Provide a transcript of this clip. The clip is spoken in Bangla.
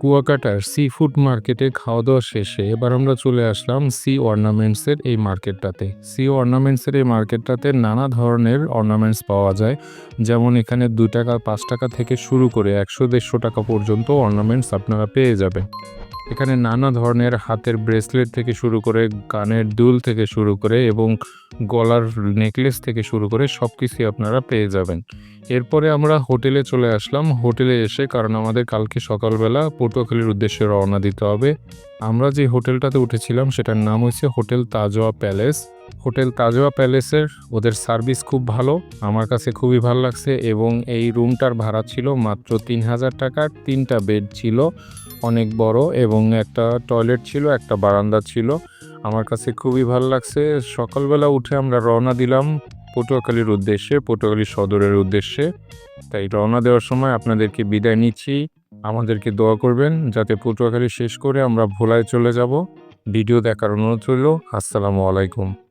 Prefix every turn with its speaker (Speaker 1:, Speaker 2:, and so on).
Speaker 1: কুয়াকাটার সি ফুড মার্কেটে খাওয়া দাওয়া শেষে এবার আমরা চলে আসলাম সি অর্নামেন্টসের এই মার্কেটটাতে সি অর্নামেন্টসের এই মার্কেটটাতে নানা ধরনের অর্নামেন্টস পাওয়া যায়। যেমন এখানে দু টাকা, পাঁচ টাকা থেকে শুরু করে একশো, দেড়শো টাকা পর্যন্ত অর্নামেন্টস আপনারা পেয়ে যাবেন। এখানে নানা ধরনের হাতের ব্রেসলেট থেকে শুরু করে, কানের দুল থেকে শুরু করে এবং গলার নেকলেস থেকে শুরু করে সব কিছুই আপনারা পেয়ে যাবেন। এরপরে আমরা হোটেলে চলে আসলাম। হোটেলে এসে, কারণ আমাদের কালকে সকালবেলা পটুয়াখালীর উদ্দেশ্যে রওনা দিতে হবে, আমরা যে হোটেলটাতে উঠেছিলাম সেটার নাম হচ্ছে hotel Tajoya palace. Hotel Tajoya প্যালেসের ওদের সার্ভিস খুব ভালো, আমার কাছে খুবই ভালো লাগছে এবং এই রুমটার ভাড়া ছিল মাত্র তিন হাজার টাকার তিনটা বেড ছিল। অনেক বড় এবং একটা টয়লেট ছিল, একটা বারান্দা ছিল। আমার কাছে খুবই ভালো লাগছে। সকালবেলা উঠে আমরা রওনা দিলাম পটুয়াখালীর উদ্দেশ্যে, পটুয়াখালী সদরের উদ্দেশ্যে। তাই রওনা দেওয়ার সময় আপনাদেরকে বিদায় নিচ্ছি। আমাদেরকে দোয়া করবেন যাতে পটুয়াখালী শেষ করে আমরা ভোলায় চলে যাব। ভিডিও দেখার অনুরোধ রইল। আসসালামু আলাইকুম।